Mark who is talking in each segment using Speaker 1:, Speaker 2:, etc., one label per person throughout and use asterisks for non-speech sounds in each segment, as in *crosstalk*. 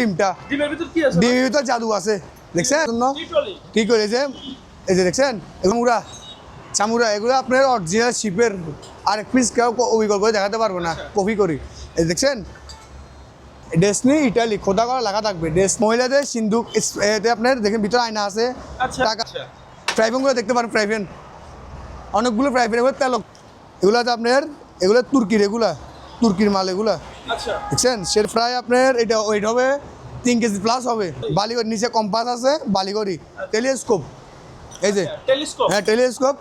Speaker 1: ডিমটা
Speaker 2: ডিমের ভিতর
Speaker 1: জাদু আছে। দেখছেন? জন্য
Speaker 2: টিটলি
Speaker 1: কি করেছে এই যে দেখছেন? চামুরা চামুরা এগুলো আপনার অরিজিনাল শিপের আর এক পিস কেউ দেখাতে পারব না। কপি করি। এই দেখছেন? ডেসনি ইটালি খোদা করা লেখা থাকবে। ডেস মহিলাদের সিন্ধুক এতে আপনার দেখেন ভিতরে আয়না আছে।
Speaker 2: আচ্ছা
Speaker 1: টাকা
Speaker 2: আচ্ছা।
Speaker 1: দেখতে পারেন ফ্রাইভেন অনেকগুলো ফ্রাইভেন এগুলো তেল এগুলো আপনার এগুলো তুর্কির এগুলা। তুর্কির মাল এগুলা।
Speaker 2: আচ্ছা।
Speaker 1: দেখছেন? সে ফ্রাই আপনার এটা ওয়েট হবে তিন কেজি প্লাস হবে। বালিগড় নিচে কম্পাস আছে বালিগড়ি। টেলিস্কোপ এই যে। হ্যাঁ টেলিস্কোপ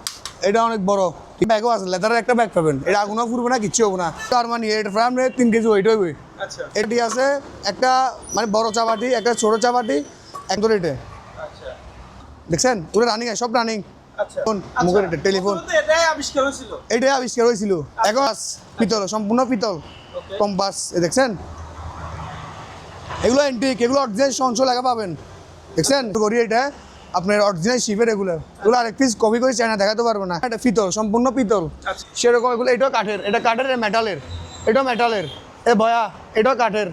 Speaker 1: এটা অনেক বড়। ব্যাগও আছে লেদারের একটা ব্যাগ পাবেন। এটা আগুনও ফুরবে না কিচ্ছু হবে না। তার মানে এটা আপনার তিন কেজি ওয়েট হবে।
Speaker 2: আচ্ছা।
Speaker 1: এটি আছে একটা মানে বড় চাপাটি একটা ছোট চাপাটি এটা।
Speaker 2: আচ্ছা।
Speaker 1: দেখছেন? পুরো রানিং সব রানিং
Speaker 2: আচ্ছা
Speaker 1: মুখের এটা, টেলিফোন।
Speaker 2: এটাই আবিষ্কার হয়েছিল?
Speaker 1: এখন পিতল সম্পূর্ণ পিতল। কম্পাস দেখছেন? এগুলো এগুলো অরিজিনাল সংস লাগা পাবেন। দেখছেন? করি এটা আপনার অরিজিনাল শিপের এগুলো। এগুলো আরেক পিস কপি করে চায়না দেখাতে পারব না। এটা পিতল সম্পূর্ণ পিতল।
Speaker 2: আচ্ছা।
Speaker 1: সেরকম এগুলো এটাও কাঠের। এটা কাঠের মেটালের এটাও মেটালের এ ভয়া এটাও কাঠের।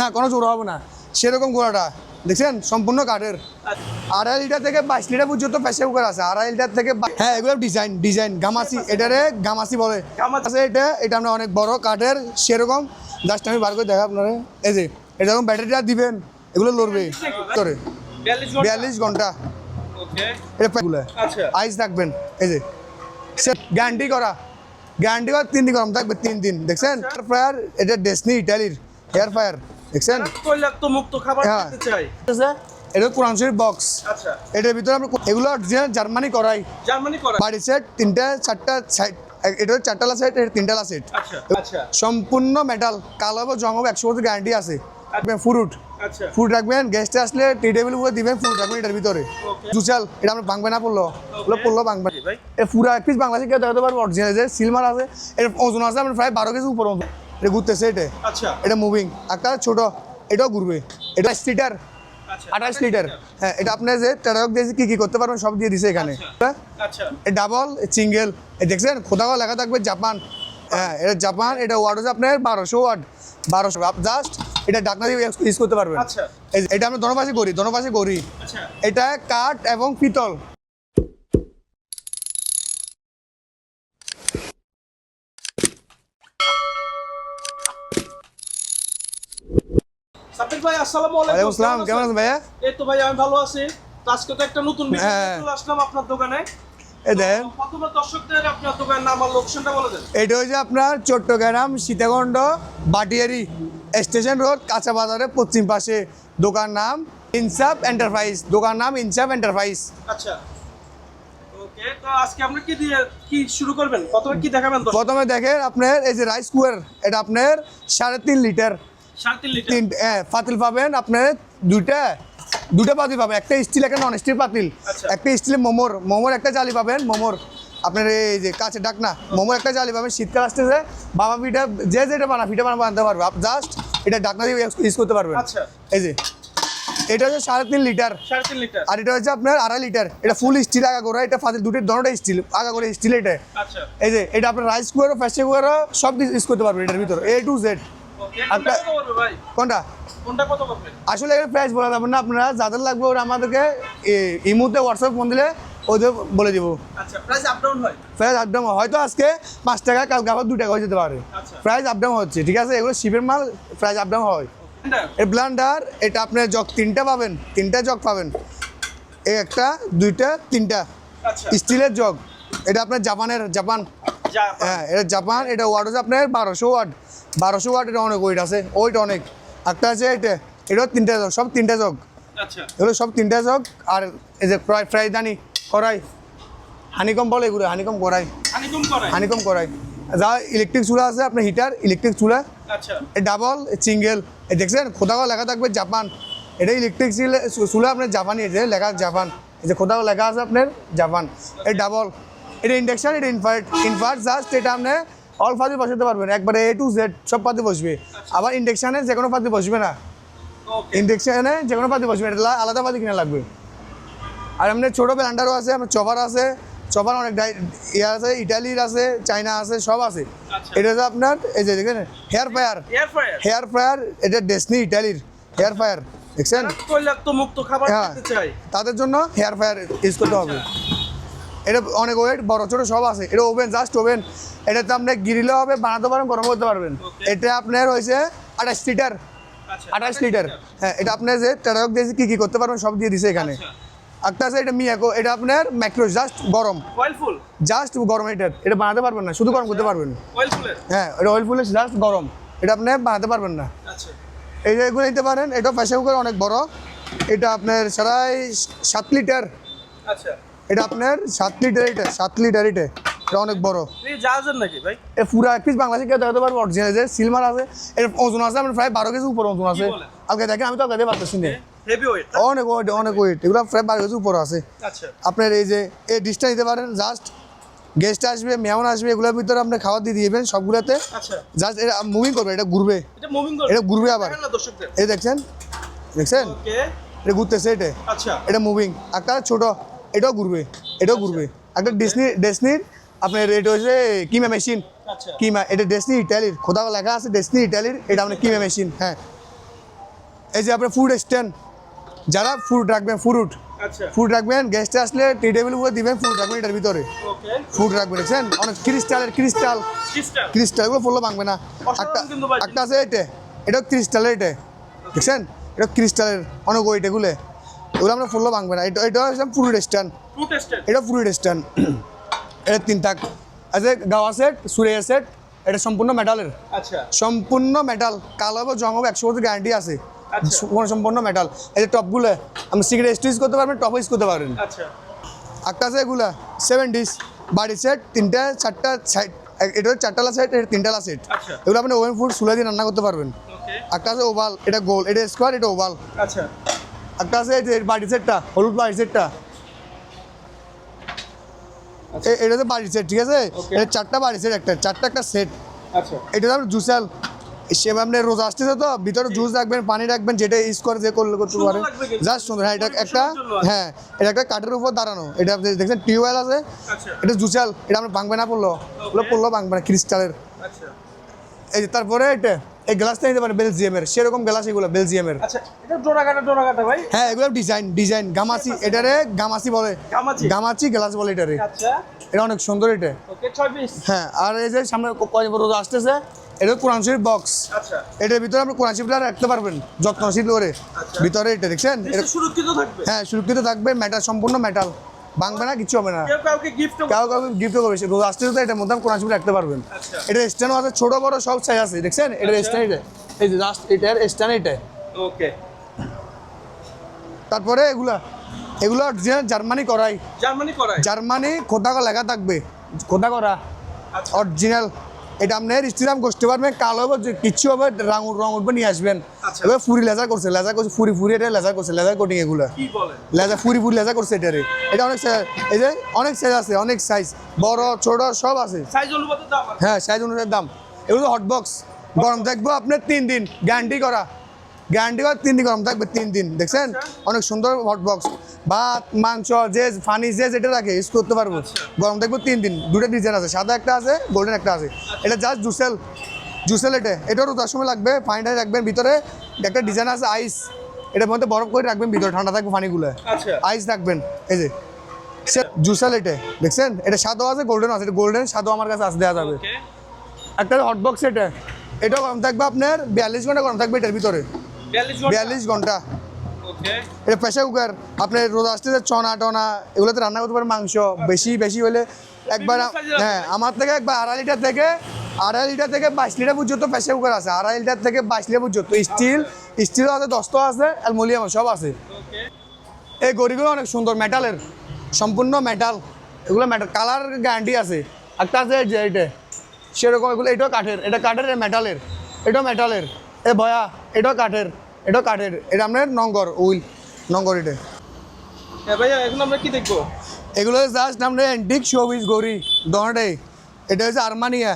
Speaker 1: না কোনো জোড়া হবে না। সেরকম গোড়াটা। দেখছেন? সম্পূর্ণ কাঠের।
Speaker 2: আচ্ছা
Speaker 1: আড়াই লিটার থেকে বাইশ লিটার পর্যন্ত প্রেসার কুকার আছে। আড়াই লিটার থেকে হ্যাঁ এগুলো ডিজাইন ডিজাইন গামাসি এটারে গামাসি বলে। আছে এটা এটা আমরা অনেক বড় কাঠের সেরকম। জাস্ট আমি বার করে দেখা আপনারা। এই যে এটা যখন ব্যাটারিটা দিবেন এগুলো লড়বে। করে। বিয়াল্লিশ
Speaker 2: ঘণ্টা।
Speaker 1: এটা
Speaker 2: আচ্ছা।
Speaker 1: আইস থাকবেন এই যে। গ্যারান্টি করা। গ্যারান্টি করা তিন দিন গরম থাকবে তিন দিন। দেখছেন? এয়ার ফায়ার এটা ডেসনি ইটালির এয়ার ফায়ার দেখছেন?
Speaker 2: তৈলাক্ত মুক্ত খাবার
Speaker 1: হ্যাঁ।
Speaker 2: খেতে চাই।
Speaker 1: এটা কোরআন শরীফ বক্স।
Speaker 2: আচ্ছা।
Speaker 1: এটার ভিতরে আমরা এগুলো জার্মানি করাই।
Speaker 2: জার্মানি করা
Speaker 1: বাড়ি সেট তিনটা চারটা সাইড এটা হচ্ছে চারটালা সেট এটা তিনটালা সেট।
Speaker 2: আচ্ছা আচ্ছা।
Speaker 1: সম্পূর্ণ মেটাল কালো হবে জং হবে একশো বছর গ্যারান্টি আছে। ফুরুট
Speaker 2: আচ্ছা।
Speaker 1: ফুড রাখবেন গেস্টে আসলে টি টেবিল উপরে দিবেন ফুড রাখবেন এটার ভিতরে। জুচাল এটা আমরা ভাঙবে না পড়ল। ওগুলো পড়ল ভাঙবে এ পুরা এক পিস বাংলাদেশে কেউ দেখাতে পারব অরিজিনাল যে সিলমার আছে এটা ওজন আছে আপনার প্রায় বারো কেজি উপর ওজন। এটা ঘুরতেছে এটা।
Speaker 2: আচ্ছা।
Speaker 1: এটা মুভিং একটা ছোট এটাও ঘুরবে। এটা
Speaker 2: আচ্ছা
Speaker 1: আঠাশ লিটার হ্যাঁ এটা আপনার যে টেরাক দিয়েছে কি কি করতে পারবেন সব দিয়ে দিছে এখানে। হ্যাঁ
Speaker 2: আচ্ছা।
Speaker 1: ডাবল সিঙ্গেল দেখছেন কোথাও লেখা থাকবে জাপান হ্যাঁ এটা জাপান এটা ওয়ার্ড হচ্ছে আপনার বারোশো ওয়ার্ড বারোশো জাস্ট এটা ডাকনা দিয়ে ইউজ করতে পারবেন।
Speaker 2: আচ্ছা।
Speaker 1: এটা আমরা দোনোপাশে করি দোনোপাশে করি।
Speaker 2: আচ্ছা।
Speaker 1: এটা কাঠ এবং পিতল।
Speaker 2: সাব্বির ভাই আসসালামু আলাইকুম।
Speaker 1: আসসালাম কেমন আছেন? ভাইয়া?
Speaker 2: এই তো ভাই আমি ভালো আছি। তো আজকে তো একটা নতুন ভিডিও
Speaker 1: হ্যাঁ।
Speaker 2: চলে আসলাম আপনার দোকানে।
Speaker 1: এটা হচ্ছে আপনার চট্টগ্রাম সীতাকুণ্ড বাটিয়ারি স্টেশন রোড কাঁচা বাজারের পশ্চিম পাশে। দোকান নাম ইনসাফ এন্টারপ্রাইজ দোকান নাম ইনসাফ এন্টারপ্রাইজ।
Speaker 2: আচ্ছা। প্রথমে
Speaker 1: দেখেন আপনার এই যে রাইস কুয়ার এটা আপনার সাড়ে তিন লিটার।
Speaker 2: তিন
Speaker 1: হ্যাঁ, পাতিল পাবেন আপনার দুইটা দুটো পাতিল পাবেন। একটা স্টিল একটা নন স্টিল পাতিল।
Speaker 2: আচ্ছা।
Speaker 1: একটা স্টিলের মোমোর মোমোর একটা জালি পাবেন মোমোর। আপনার এই যে কাছে ডাকনা মোমোর একটা জালি পাবেন। শীতকাল আসতেছে বাবা পিঠা যে যেটা বানা পিঠা বানা বানাতে পারবে। জাস্ট এটা ডাকনা দিয়ে ইউজ করতে পারবেন।
Speaker 2: আচ্ছা।
Speaker 1: এই যে এটা হচ্ছে সাড়ে তিন লিটার।
Speaker 2: সাড়ে তিন লিটার।
Speaker 1: আর এটা হচ্ছে আপনার আড়াই লিটার। এটা ফুল স্টিল আগা করে এটা ফাতিল দুটো দোনোটা স্টিল আগা করে স্টিল এটা এই যে এটা আপনার রাইস কুয়ারও ফ্যাশন কুয়ারও সব কিছু ইউজ করতে পারবেন এটার ভিতরে এ টু জেড আপনার-
Speaker 2: পড়বে ভাই?
Speaker 1: কোনটা?
Speaker 2: কোনটা কত পড়বে
Speaker 1: আসলে এখানে প্রাইস বলা যাবে না আপনারা যাদের লাগবে ওরা আমাদেরকে মুহূর্তে হোয়াটসঅ্যাপ ফোন দিলে ওদের বলে দিব।
Speaker 2: আচ্ছা প্রাইস আপ ডাউন হয়?
Speaker 1: প্রাইস আপ ডাউন হয়তো আজকে পাঁচ টাকা কালকে আবার দু টাকা হয়ে যেতে পারে। প্রাইস আপ ডাউন হচ্ছে ঠিক আছে? এগুলো শিপের মাল প্রাইস আপ ডাউন হয়। এই ব্লান্ডার এটা আপনার জগ তিনটা পাবেন তিনটা জগ পাবেন। এই একটা দুইটা তিনটা।
Speaker 2: আচ্ছা।
Speaker 1: স্টিলের জগ। এটা আপনার জাপানের জাপান। হ্যাঁ এটা জাপান এটা ওয়াট হচ্ছে আপনার বারোশো ওয়াট। বারোশো ওয়াট এটা অনেক ওয়েট আছে ওইট অনেক। একটা আছে এটা এটাও তিনটা জগ সব তিনটা জগ
Speaker 2: আচ্ছা।
Speaker 1: এগুলো সব তিনটা জগ আর এই যে ফ্রাই ফ্রাই দানি কড়াই হানিকম বলে এগুলো হানিকম কড়াই
Speaker 2: হানিকম করাই?
Speaker 1: যা ইলেকট্রিক চুলা আছে আপনার হিটার ইলেকট্রিক চুলা।
Speaker 2: আচ্ছা।
Speaker 1: ডাবল সিঙ্গেল এই দেখছেন কোথাও লেখা থাকবে জাপান। এটা ইলেকট্রিক চুলা আপনার জাপানি এই যে লেখা জাপান। এই যে কোথাও লেখা আছে আপনার জাপান। এই ডাবল এটা ইন্ডাকশন এটা ইনভার্ট ইনভার্ট জাস্ট এটা আপনি অল পাতি বসাতে পারবেন। একবারে এ টু জেড সব পাতি বসবে। আবার ইন্ডেকশানে যে কোনো পাতি বসবে না। ইন্ডেকশানে যে কোনো পাতি বসবে। এটা আলাদা পাতি কিনা লাগবে। আর এমনি ছোটো ব্ল্যান্ডারও আছে আপনার চপার আছে। চপার অনেক ইয়ে আছে ইটালির আছে চাইনা আছে সব আছে।
Speaker 2: আচ্ছা।
Speaker 1: এটা হচ্ছে আপনার এই যে দেখেন হেয়ার ফায়ার হেয়ার ফ্রায়ার এটা ডেসনি ইটালির হেয়ার ফায়ার দেখছেন?
Speaker 2: তৈলাক্ত মুক্ত খাবার
Speaker 1: হ্যাঁ। তাদের জন্য হেয়ার ফায়ার ইউজ করতে হবে। এটা অনেক ওয়েট বড় ছোট সব আছে। এটা ওভেন জাস্ট ওভেন এটাতে আপনি গ্রিলও হবে বানাতে পারেন গরম করতে পারবেন। এটা আপনার হয়েছে আঠাশ লিটার
Speaker 2: আচ্ছা
Speaker 1: আঠাশ লিটার হ্যাঁ এটা আপনার যে টেরাক দিয়েছে কী কী করতে পারবেন সব দিয়ে দিছে এখানে।
Speaker 2: আচ্ছা।
Speaker 1: একটা আছে এটা মিয়াকো এটা আপনার ম্যাক্রো জাস্ট গরম। জাস্ট গরম এটা। এটা বানাতে পারবেন না শুধু গরম করতে পারবেন। হ্যাঁ এটা অয়েল ফুলের জাস্ট গরম। এটা আপনি বানাতে পারবেন না।
Speaker 2: আচ্ছা।
Speaker 1: এই যে এগুলো নিতে পারেন এটা প্রেশার কুকার অনেক বড়। এটা আপনার সারাই সাত লিটার
Speaker 2: আচ্ছা।
Speaker 1: এটা আপনার সাত লিটার এটা সাত লিটার এটা। এটা অনেক বড়।
Speaker 2: জাহাজের নাকি ভাই?
Speaker 1: এ পুরো এক পিস বাংলাদেশে কেউ দেখাতে পারব অরিজিনাল যে সিলমার আছে। এর ওজন আছে আপনার প্রায় বারো কেজি উপর ওজন আছে? আগে দেখেন আমি তো আগে পারতেছি না। অনেক ওয়েট অনেক ওয়েট এগুলো প্রায় বারো কেজি উপর আছে।
Speaker 2: আচ্ছা।
Speaker 1: আপনার এই যে এই ডিশটা নিতে পারেন জাস্ট গেস্ট আসবে মেহমান আসবে এগুলোর ভিতরে আপনি খাবার দিয়ে দিবেন সবগুলোতে।
Speaker 2: আচ্ছা।
Speaker 1: জাস্ট এটা মুভিং করবে এটা ঘুরবে।
Speaker 2: এটা
Speaker 1: ঘুরবে আবার। এই দেখছেন? দেখছেন? এটা ঘুরতেছে এটা।
Speaker 2: আচ্ছা।
Speaker 1: এটা মুভিং একটা ছোট। এটাও ঘুরবে এটাও ঘুরবে। একটা ডিসনি ডেসনির আপনার এটা হচ্ছে কিমা মেশিন
Speaker 2: আচ্ছা।
Speaker 1: কিমা এটা ডেসনি ইটালির খোদা লেখা আছে ডেসনি ইটালির এটা আপনার কিমা মেশিন হ্যাঁ। এই যে আপনার ফুড স্ট্যান্ড যারা ফুড রাখবেন ফ্রুট
Speaker 2: আচ্ছা।
Speaker 1: ফুড রাখবেন গেস্টে আসলে টি টেবিল উপরে দিবেন ফুড রাখবেন এটার ভিতরে। ফুড রাখবেন দেখছেন? অনেক ক্রিস্টালের ক্রিস্টাল ক্রিস্টাল এগুলো ফুলও ভাঙবে না। একটা একটা আছে এটা। এটাও ক্রিস্টালের এটা। দেখছেন? এটা ক্রিস্টালের অনেক ওইট এগুলো। এগুলো আমরা ফুলও ভাঙবে না। এটা এটা হচ্ছে ফুড স্ট্যান্ড এটা ফুড স্ট্যান্ড এটা তিন থাক। আছে গাওয়া সেট সুরিয়া সেট এটা সম্পূর্ণ মেটালের।
Speaker 2: আচ্ছা।
Speaker 1: সম্পূর্ণ মেটাল। কালো হবে জং হবে একশো বছর গ্যারান্টি আছে।
Speaker 2: আচ্ছা।
Speaker 1: সম্পূর্ণ- মেটাল। এই যে টপগুলো আপনি সিগারেট স্টিচ করতে পারবেন টপ ইউজ করতে পারবেন।
Speaker 2: আচ্ছা।
Speaker 1: একটা আছে এগুলা সেভেন বাড়ি সেট তিনটা চারটা সাইড এটা চারটালা সেট এটা তিনটালা সেট
Speaker 2: আচ্ছা।
Speaker 1: এগুলো আপনি ওভেন ফুড চুলা দিয়ে রান্না করতে পারবেন। একটা আছে ওভাল এটা গোল এটা স্কোয়ার এটা ওভাল
Speaker 2: আচ্ছা।
Speaker 1: একটা আছে এই যে বাড়ি সেটটা হলুদ বাড়ি সেটটা এ- এটা হচ্ছে বাড়ি সেট ঠিক আছে? এটা চারটা বাড়ি সেট একটা চারটা একটা সেট
Speaker 2: আচ্ছা।
Speaker 1: এটা তো জুসাল। সে আপনি রোজ আসতেছে তো ভিতরে জুস রাখবেন পানি রাখবেন যেটা ইউজ করে যে করলে করতে পারে। জাস্ট সুন্দর হ্যাঁ এটা একটা হ্যাঁ এটা একটা কাঠের উপর দাঁড়ানো। এটা আপনি দেখছেন টিউবওয়েল আছে।
Speaker 2: আচ্ছা।
Speaker 1: এটা জুসাল এটা আমরা ভাঙবে না পড়ল। ওগুলো পড়ল ভাঙবে না ক্রিস্টালের
Speaker 2: আচ্ছা।
Speaker 1: এই তারপরে এটা এই গ্লাসটা নিতে পারেন বেলজিয়ামের সেরকম গ্লাস এগুলো বেলজিয়ামের
Speaker 2: আচ্ছা এটা ডোরা কাটা ডোরা কাটা ভাই?
Speaker 1: হ্যাঁ এগুলো ডিজাইন ডিজাইন গামাসি এটারে গামাসি বলে।
Speaker 2: গামাচি
Speaker 1: গ্লাস বলে এটারে।
Speaker 2: আচ্ছা।
Speaker 1: এটা অনেক সুন্দর এটা।
Speaker 2: ওকে ছয় পিস
Speaker 1: হ্যাঁ আর এই যে সামনে কয় রোজ আসতেছে এটা কোরআন শরীফ বক্স
Speaker 2: আচ্ছা।
Speaker 1: এটার ভিতরে আপনি কোরআন শরীফটা রাখতে পারবেন যত্নশীল করে
Speaker 2: আচ্ছা।
Speaker 1: ভিতরে এটা দেখছেন? এটা-
Speaker 2: সুরক্ষিত থাকবে?
Speaker 1: হ্যাঁ সুরক্ষিত থাকবে মেটাল সম্পূর্ণ মেটাল ভাঙবে না কিছু হবে না।
Speaker 2: কেউ কাউকে গিফট
Speaker 1: কাউ করবে সে রোজ আসতে তো এটা মধ্যে কোরআন শরীফ রাখতে পারবেন
Speaker 2: আচ্ছা।
Speaker 1: এটা স্ট্যান্ড আছে ছোট বড় সব সাইজ আছে দেখছেন? এটা
Speaker 2: আচ্ছা।
Speaker 1: স্ট্যান্ড এটা। এই যে লাস্ট এটার স্ট্যান্ড এটা।
Speaker 2: ওকে।
Speaker 1: তারপরে এগুলা এগুলো অরিজিনাল জার্মানি করাই।
Speaker 2: জার্মানি করাই?
Speaker 1: জার্মানি খোদা লেখা থাকবে। খোদা করা অরিজিনাল এটা আপনার স্টিরাম করতে পারবেন কালো হবে কিচ্ছু হবে রং রং উঠবে নিয়ে আসবেন।
Speaker 2: আচ্ছা।
Speaker 1: এবার ফুরি লেজার করছে লেজার করছে ফুরি ফুরি এটা লেজার করছে লেজার কোটিং এগুলো। লেজার ফুরি ফুরি লেজার করছে এটারে। এটা অনেক এই যে অনেক সাইজ আছে অনেক সাইজ বড় ছোট সব আছে। হ্যাঁ সাইজ অনুসারে দাম। এগুলো হট বক্স গরম থাকব আপনার তিন দিন। গ্যারান্টি করা। গ্যারান্টি করা তিন দিন গরম থাকবে তিন দিন। দেখছেন? অনেক সুন্দর হট বক্স ভাত মাংস যে ফানি যে যেটা রাখে ইউজ করতে পারব। গরম থাকব তিন দিন। দুটো ডিজাইন আছে সাদা একটা আছে গোল্ডেন একটা আছে। এটা জাস্ট জুসেল জুসেল এটা। এটারও তার সময় লাগবে পানিটা রাখবেন ভিতরে। একটা ডিজাইন আছে আইস এটার মধ্যে বরফ করে রাখবেন ভিতরে ঠান্ডা থাকবে
Speaker 2: আচ্ছা।
Speaker 1: আইস রাখবেন এই যে। জুসাল এটা দেখছেন? এটা সাদা আছে গোল্ডেন আছে। এটা গোল্ডেন সাদা আমার কাছে আসে দেওয়া যাবে। একটা হটবক্স এটা। এটা গরম থাকবে আপনার বিয়াল্লিশ ঘণ্টা গরম থাকবে এটার ভিতরে। বিয়াল্লিশ
Speaker 2: ঘণ্টা।
Speaker 1: এটা প্রেশার কুকার। আপনার রোজ আসতেছে চনা টনা এগুলোতে রান্না করতে পারেন মাংস। বেশি বেশি হলে একবার হ্যাঁ আমার থেকে একবার আড়াই লিটার থেকে আড়াই লিটার থেকে বাইশ লিটার পর্যন্ত প্রেশার কুকার আছে। আড়াই লিটার থেকে বাইশ লিটার পর্যন্ত। স্টিল স্টিলও আছে দস্ত আছে অ্যালমোনিয়াম সব আছে। এই গড়িগুলো অনেক সুন্দর মেটালের সম্পূর্ণ মেটাল এগুলো মেটাল কালার গ্যারান্টি আছে। একটা আছে যে এটা সেরকম এগুলো এটাও কাঠের। এটা কাঠের মেটালের এটাও মেটালের এ ভয়া এটাও কাঠের। এটাও কাঠের এটা আপনার নঙ্গর উইল নঙ্গর এটা।
Speaker 2: হ্যাঁ ভাইয়া এখন আমরা কি দেখব?
Speaker 1: এগুলো জাস্ট আপনার অ্যান্টিক শোবিজ গড়ি দোনোটাই এটা হচ্ছে আরমানিয়া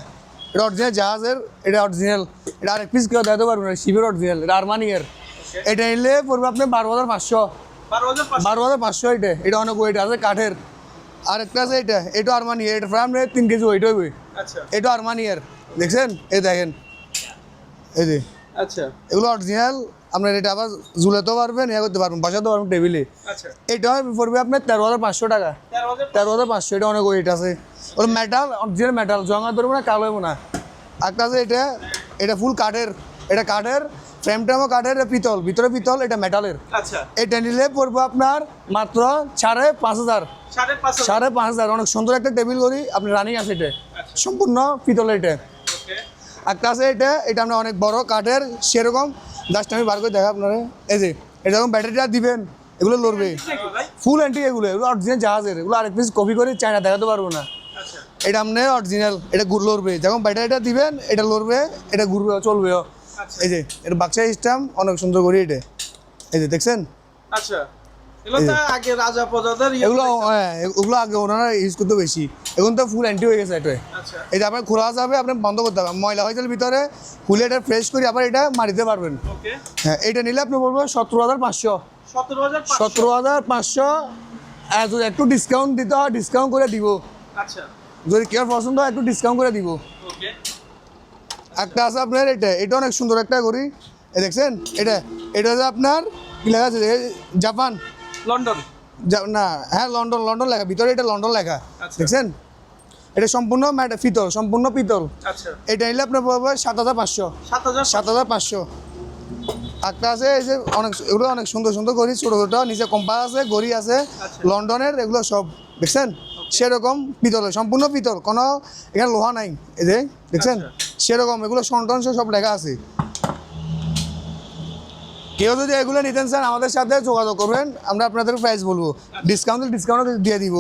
Speaker 1: এটা অরিজিনাল জাহাজের এটা অরিজিনাল এটা আরেক পিস কেউ দেখাতে পারব না শিবের অরিজিনাল এটা আরমানিয়ার। এটা নিলে পড়বে আপনার বারো হাজার পাঁচশো।
Speaker 2: বারো হাজার পাঁচশো?
Speaker 1: এটা এটা অনেক ওয়েট আছে কাঠের। আর একটা আছে এটা এটা আরমানি এটা প্রায় আপনার তিন কেজি ওয়েট হইবে।
Speaker 2: আচ্ছা।
Speaker 1: এটা আরমানিয়ার দেখছেন? এ দেখেন। এই যে।
Speaker 2: আচ্ছা।
Speaker 1: এগুলো অরিজিনাল আপনার এটা আবার ঝুলাতেও পারবেন ইয়া করতে পারবেন বসাতেও পারবেন টেবিলে
Speaker 2: আচ্ছা।
Speaker 1: এটা পড়বে আপনার তেরো হাজার পাঁচশো টাকা।
Speaker 2: তেরো হাজার
Speaker 1: পাঁচশো। এটা অনেক ওয়েট আছে। ওর মেটাল অরিজিনাল মেটাল জঙা ধরবো না কালো হব না। একটা আছে এটা এটা ফুল কাঠের এটা কাঠের ফ্রেমটামও কাঠের পিতল ভিতরে পিতল এটা মেটালের
Speaker 2: আচ্ছা।
Speaker 1: এটা নিলে পড়ব আপনার মাত্র সাড়ে পাঁচ হাজার।
Speaker 2: সাড়ে পাঁচ হাজার।
Speaker 1: সাড়ে পাঁচ হাজার অনেক সুন্দর একটা টেবিল করি আপনি রানিং আছে এটা।
Speaker 2: আচ্ছা।
Speaker 1: সম্পূর্ণ পিতলের এটা। একটা আছে এটা এটা আমরা অনেক বড় কাঠের সেরকম জাস্ট আমি বার করে দেখা আপনারা। এই যে এটা যখন ব্যাটারিটা দিবেন এগুলো লড়বে। ফুল অ্যান্টি এগুলো এগুলো অরিজিনাল জাহাজের। এগুলো আরেক পিস কপি করে চায়না দেখাতে পারব না।
Speaker 2: আচ্ছা।
Speaker 1: এটা আপনি অরিজিনাল এটা ঘুর লড়বে। যখন ব্যাটারিটা দিবেন এটা লড়বে এটা ঘুরবে চলবে।
Speaker 2: আচ্ছা।
Speaker 1: এই যে এটা বাক্সা সিস্টেম অনেক সুন্দর করি এটা। এই যে দেখছেন?
Speaker 2: আচ্ছা। এগুলো আগে ইয়ে
Speaker 1: এগুলো। হ্যাঁ ওগুলো আগে ওনারা ইউজ করতে বেশি। এখন তো ফুল অ্যান্টি হয়ে গেছে এটা
Speaker 2: আচ্ছা।
Speaker 1: এটা আপনার খোলা যাবে আপনি বন্ধ করতে হবে। ময়লা হয়ে যাবে ভিতরে খুলে এটা ফ্রেশ করে আবার এটা মারিতে পারবেন। হ্যাঁ এটা নিলে আপনি বলব সতেরো হাজার পাঁচশো।
Speaker 2: সতেরো হাজার
Speaker 1: পাঁচশো? একটু ডিসকাউন্ট দিতে হয় ডিসকাউন্ট করে দিব।
Speaker 2: আচ্ছা।
Speaker 1: যদি কেউ পছন্দ হয় একটু ডিসকাউন্ট করে দিব। একটা আছে আপনার এটা এটা অনেক সুন্দর একটা করি দেখছেন এটা এটা আপনার কি লেখা আছে জাপান।
Speaker 2: লন্ডন?
Speaker 1: না হ্যাঁ লন্ডন লন্ডন লেখা ভিতরে এটা লন্ডন লেখা
Speaker 2: আচ্ছা।
Speaker 1: দেখছেন? এটা সম্পূর্ণ পিতল সম্পূর্ণ পিতল।
Speaker 2: আচ্ছা।
Speaker 1: এটা নিলে আপনার পড়বে সাত হাজার পাঁচশো।
Speaker 2: সাত হাজার
Speaker 1: পাঁচশো। একটা আছে এই যে অনেক এগুলো অনেক সুন্দর সুন্দর গড়ি ছোটো ছোটো নিচে কম্পাস আছে গড়ি আছে
Speaker 2: আচ্ছা।
Speaker 1: লন্ডনের এগুলো সব দেখছেন? সেরকম পিতলের সম্পূর্ণ পিতল কোনো এখানে লোহা নাই এই যে দেখছেন? সেরকম এগুলো সন্টন সব লেখা আছে। কেউ যদি এগুলো নিতেন স্যার আমাদের সাথে যোগাযোগ করবেন। আমরা আপনাদের প্রাইস বলব। ডিসকাউন্ট ডিসকাউন্ট দিয়ে দিব।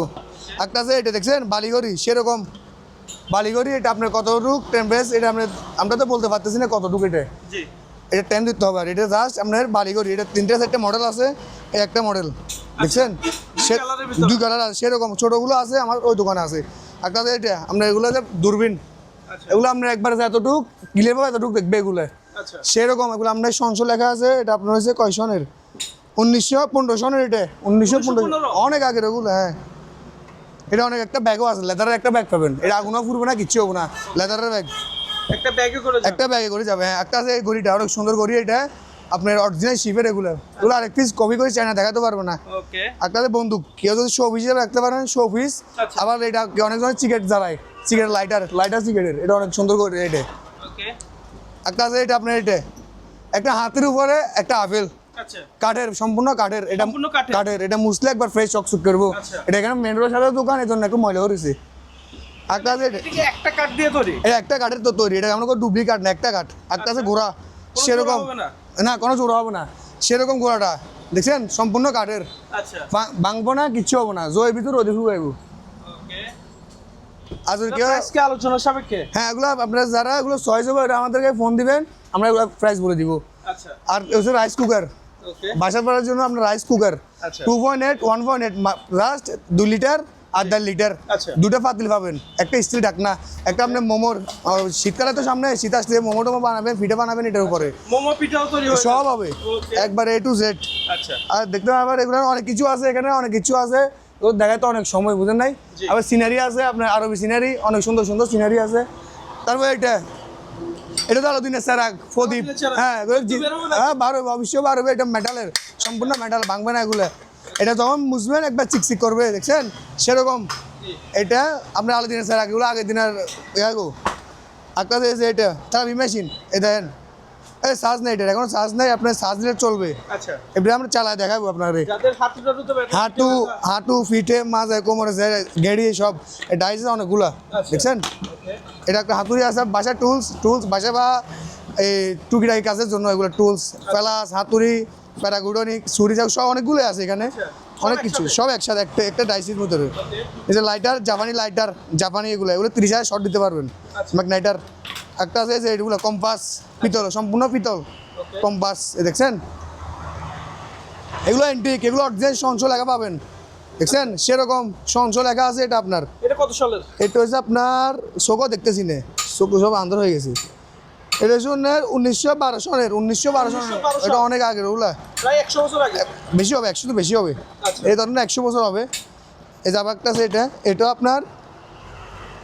Speaker 1: একটা আছে এটা দেখছেন বালিগড়ি সেরকম। বালিগড়ি এটা আপনার কতটুক টেম্পারেচার এটা আপনার আমরা তো বলতে পারতেছি না কতটুক এটা। এটা টেন দিতে হবে আর এটা জাস্ট আপনার বালিগড়ি এটা তিনটে চারটে মডেল আছে এই একটা মডেল দেখছেন? সে দুই কালার আছে সেরকম। ছোটোগুলো আছে আমার ওই দোকানে আছে। একটা আছে এটা। আপনার এগুলো আছে দূরবীন।
Speaker 2: আচ্ছা।
Speaker 1: এগুলো আপনার একবার এতটুক গিলে পাবো এতটুক দেখবে এগুলো।
Speaker 2: আচ্ছা
Speaker 1: সেরকম এগুলো আপনার সংসদ লেখা আছে এটা আপনার হচ্ছে কয় সনের? উনিশশো পনেরো সনের এটা। উনিশশো পনেরো
Speaker 2: 1915
Speaker 1: অনেক আগের ওগুলো হ্যাঁ। এটা অনেক একটা ব্যাগও আছে লেদারের একটা ব্যাগ পাবেন। এটা আগুনও ফুরবে না কিচ্ছু হবে না লেদারের ব্যাগ
Speaker 2: একটা ব্যাগে করে
Speaker 1: একটা ব্যাগে করে যাবে হ্যাঁ। একটা আছে ঘড়িটা অনেক সুন্দর ঘড়ি এটা। আপনার অরিজিনাল শিপের এগুলো। এগুলো আরেক পিস কপি করে চায়না দেখাতে পারবে না। একটা বন্দুক। কেউ যদি শো পিস হিসেবে রাখতে পারেন শো পিস
Speaker 2: আচ্ছা।
Speaker 1: আবার এটা অনেক ধরনের সিগারেট জ্বালায়। সিগারেট লাইটার লাইটার সিগারেটের এটা অনেক সুন্দর করে এটা। একটা আছে এটা আপনার এটা। একটা হাতের উপরে একটা আপেল।
Speaker 2: আচ্ছা।
Speaker 1: কাঠের সম্পূর্ণ কাঠের। এটা
Speaker 2: কাঠের?
Speaker 1: এটা মুসলে একবার ফ্রেশ চকচক করব।
Speaker 2: আচ্ছা।
Speaker 1: এটা এখানে মেন রোড সাথে দোকান এই জন্য একটু ময়লা করেছে একটা আছে
Speaker 2: একটা কাঠ দিয়ে তৈরি?
Speaker 1: এটা একটা কাঠের তো তৈরি। এটা আমরা ডুপ্লিকেট না একটা কাঠ। একটা আছে ঘোড়া। সেরকম।
Speaker 2: না?
Speaker 1: কোনো জোড়া হবে না। সেরকম ঘোড়াটা। দেখছেন? সম্পূর্ণ কাঠের।
Speaker 2: আচ্ছা।
Speaker 1: ভাঙবো না কিচ্ছু হবে না। জয়ের ভিতর আইব
Speaker 2: ওকে
Speaker 1: আর যদি কেউ
Speaker 2: আজকে আলোচনা সাপেক্ষে?
Speaker 1: হ্যাঁ এগুলো আপনারা যারা এগুলো চয়েস হবে এটা আমাদেরকে ফোন দিবেন আমরা এগুলো প্রাইস বলে দিব।
Speaker 2: আচ্ছা।
Speaker 1: আর হচ্ছে রাইস কুকার বাসা করার জন্য আপনার rice cooker. Two point eight one point eight last দু লিটার আর দেড় লিটার
Speaker 2: আচ্ছা।
Speaker 1: দুটো পাতিল পাবেন একটা স্ত্রী ঢাকনা একটা মোমোর শীতকালে তো সামনে শীত আসলে মোমো টোমো বানাবেন পিঠে বানাবেন এটার উপরে।
Speaker 2: মোমো পিঠাও তৈরি
Speaker 1: সব হবে একবার এ টু জেড
Speaker 2: আচ্ছা।
Speaker 1: আর দেখতে এগুলো অনেক কিছু আছে এখানে অনেক কিছু আছে। তো দেখায় তো অনেক সময় বুঝেন নাই? আবার সিনারি আছে আপনার আরবি সিনারি অনেক সুন্দর সুন্দর সিনারি আছে। তারপর এটা এটা তো আলো দিনের স্যারাক প্রদীপ। হ্যাঁ হ্যাঁ বার অবশ্যই বার এটা মেটালের সম্পূর্ণ মেটাল ভাঙবে না এগুলো। এটা যখন মুছবেন একবার চিকচিক করবে দেখছেন? সেরকম। এটা আপনার আলো দিনের স্যারাক এগুলো আগের দিনের ইয়াগো যে এটা তারা মেশিন এ দেখেন। এই সাজ নেই এটা। এখন সাজ নেই আপনার সাজ দিলে চলবে।
Speaker 2: আচ্ছা।
Speaker 1: এবারে আমরা চালায় দেখাবো আপনারে।
Speaker 2: হাঁটু
Speaker 1: হাঁটু ফিটে মাঝে কোমরে গেড়ি সব। ডাইসে অনেকগুলা
Speaker 2: আচ্ছা।
Speaker 1: দেখছেন? এটা একটা হাতুড়ি আছে বাসার টুলস টুলস বাসা বা এই টুকিটাকি কাজের জন্য এগুলো টুলস। প্যালাস হাতুড়ি প্যারাগুডনিক ছুরি যাক সব অনেকগুলো আছে এখানে।
Speaker 2: আচ্ছা।
Speaker 1: অনেক কিছু সব একসাথে একটা একটা ডাইসির মধ্যে এই যে লাইটার জাপানি লাইটার জাপানি এগুলো এগুলো তিরিশ হাজার শর্ট দিতে পারবেন।
Speaker 2: আচ্ছা।
Speaker 1: ম্যাগনাইটার একটা আছে যে এগুলো কম্পাস পিতল সম্পূর্ণ পিতল। কম্পাস এ দেখছেন? এগুলো এন্টিক এগুলো অরিজিনাল সংস লেখা পাবেন। দেখছেন? সেরকম সংস লেখা আছে এটা আপনার।
Speaker 2: এটা কত সালের?
Speaker 1: এটা হচ্ছে আপনার চোখও দেখতেছি না। চোখ সব আন্দর হয়ে গেছে। এটা হচ্ছে উনিশশো বারো সনের উনিশশো বারো সনের। এটা অনেক আগের ওগুলা।
Speaker 2: প্রায় একশো বছর আগে।
Speaker 1: বেশি হবে একশো তো বেশি হবে।
Speaker 2: আচ্ছা।
Speaker 1: এই ধরনের একশো বছর হবে। এই জাবাকটা আছে এটা এটা আপনার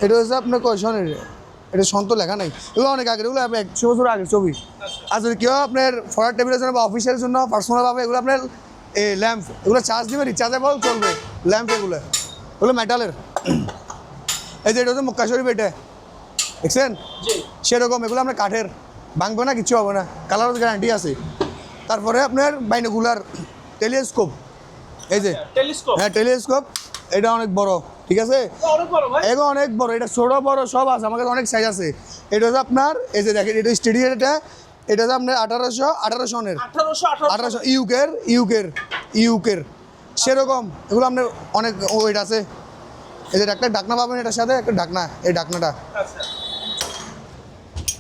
Speaker 1: এটা হচ্ছে আপনার কয় সনের? এটা সন্ত লেখা নাই। এগুলো অনেক আগের এগুলো একশো বছর আগের ছবি।
Speaker 2: আচ্ছা
Speaker 1: আর যদি কেউ আপনার ফরার টেবিলের জন্য বা অফিসের জন্য পার্সোনালভাবে এগুলো আপনার এই ল্যাম্প এগুলো চার্জ দিবে রিচার্জেবল চলবে। ল্যাম্প এগুলো এগুলো মেটালের এই যে এটা হচ্ছে মক্কা শরীফ এটা। দেখছেন? সেরকম এগুলো আপনার কাঠের। ভাঙবে না কিছু হবে না। কালার গ্যারান্টি আছে। তারপরে আপনার বাইনোকুলার টেলিস্কোপ এই যে। হ্যাঁ টেলিস্কোপ এটা অনেক বড়। ঠিক আছে? এগুলো অনেক বড় এটা ছোট বড় সব আছে আমার কাছে অনেক সাইজ আছে। এটা হচ্ছে আপনার এই যে দেখেন এটা স্টেডিয়াম এটা। এটা হচ্ছে আপনার আঠারোশো আঠারোশো সনের
Speaker 2: আঠারোশো আঠারোশো।
Speaker 1: আঠারোশো ইউকের ইউকের ইউকের। সেরকম এগুলো আপনার অনেক ওয়েট আছে। এই যে একটা ডাকনা পাবেন এটার সাথে একটা ডাকনা এই ডাকনাটা
Speaker 2: আচ্ছা।